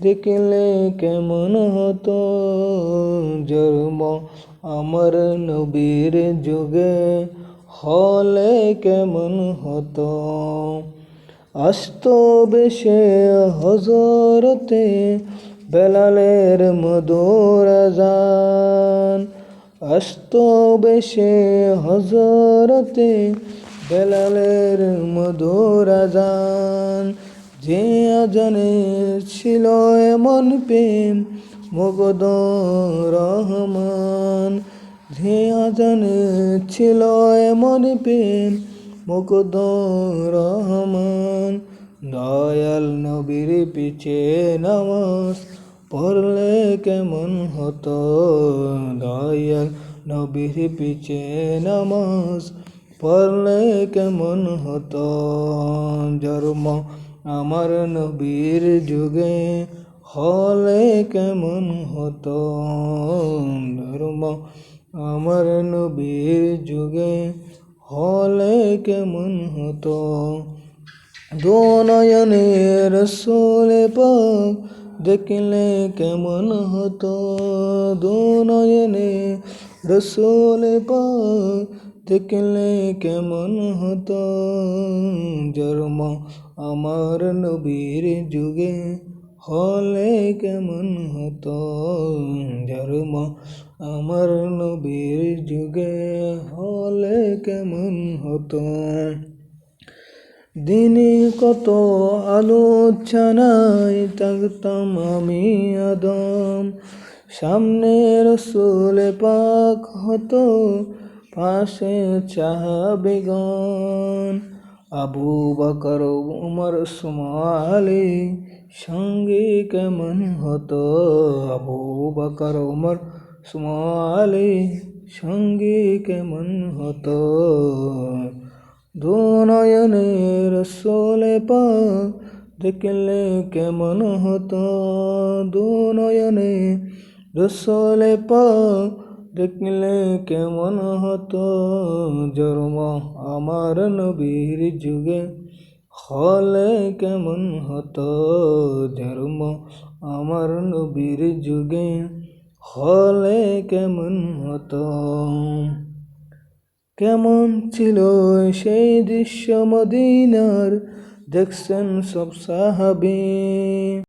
দেখলে কেমন হতো? জন্ম আমার নবীর যুগে হলে কেমন হতো? আসতো বেশে হজরতে বেলালের মধুর জান আসতো বেশে হজরতে বেলালের মধুর জান যে আজানে ছিল এমন প্রেম মগদ রহমান। যে আজানে ছিল এমন প্রেম মগদ রহমান। দয়াল নবীর পিছে নামাজ পড়লে কেমন হতো? দয়াল নবীর পিছে নামাজ পড়লে কেমন হতো? জন্ম আমার নবীর যুগে হলে কেমন হতো ধর্ম আমার নবীর যুগে হলে কেমন হতো দোনয়নের সোলে পাক দেখলে কেমন হতো দোনয়নে রসোলে পাক দেখলে কেমন হতো জন্ম আমার নবীর যুগে হলে কেমন হতো জন্ম আমার নবীর যুগে হলে কেমন হতো দিনে কত আলোচনায় থাকতাম আমি আদম সামনে রসুলে পাক হতো পাশে চাহাবেগন আবু বকর উমর সুমালি সঙ্গে কেমন হতো আবু বকর উমর সুমালি সঙ্গে কেমন হতো দুনয়নের সোলে পা দেখলে কেমন হতো দুনয়নে রসোলে পা দেখলে কেমন হতো জন্ম আমার নবীর যুগে। হলে কেমন হতো জন্ম আমার নবীর যুগে। হলে কেমন হতো, কেমন ছিল সেই দৃশ্য মদিনার, দেখছেন সব সাহাবি।